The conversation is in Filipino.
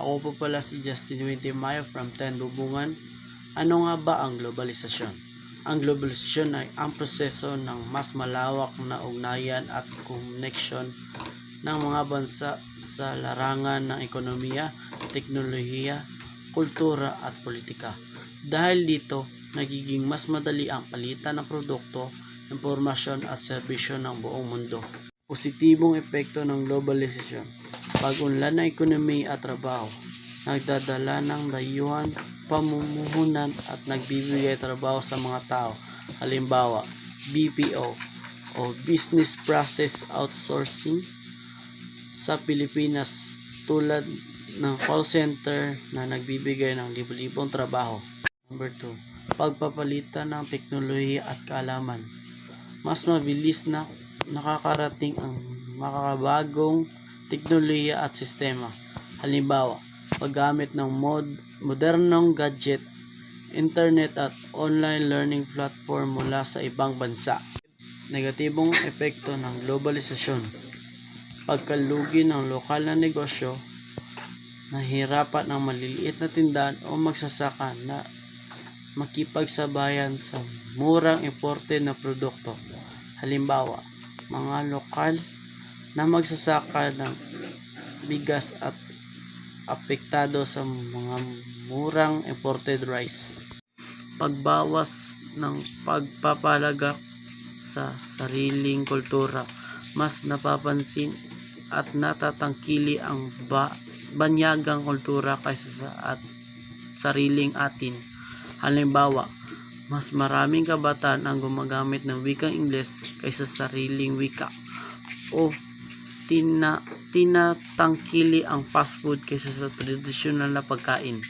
Ako po pala si Justin Wintermeyer from 10 Bubungan. Ano nga ba ang globalisasyon? Ang globalisasyon ay ang proseso ng mas malawak na ugnayan at connection ng mga bansa sa larangan ng ekonomiya, teknolohiya, kultura at politika. Dahil dito, nagiging mas madali ang palitan ng produkto, impormasyon at serbisyo ng buong mundo. Positibong epekto ng globalisasyon. Pag-unlad ng ekonomiya at trabaho. Nagdadala ng dayuhan, pamumuhunan at nagbibigay trabaho sa mga tao. Halimbawa, BPO o Business Process Outsourcing sa Pilipinas tulad ng call center na nagbibigay ng libo-libong trabaho. Number 2, pagpapalitan ng teknolohiya at kaalaman. Mas mabilis na nakakarating ang makakabagong teknolohiya at sistema. Halimbawa, paggamit ng mod, modernong gadget, internet at online learning platform mula sa ibang bansa. Negatibong epekto ng globalisasyon. Pagkalugi ng lokal na negosyo, nahirapan ang maliliit na tindahan o magsasaka na makipagsabayan sa murang imported na produkto. Halimbawa, mga lokal na magsasaka ng bigas at apektado sa mga murang imported rice. Pagbawas ng pagpapalagak sa sariling kultura, mas napapansin at natatangkili ang ba- banyagang kultura kaysa sa at sariling atin. Halimbawa, mas maraming kabataan ang gumagamit ng wikang Ingles kaysa sa sariling wika o tina, tinatangkili ang fast food kaysa sa tradisyonal na pagkain.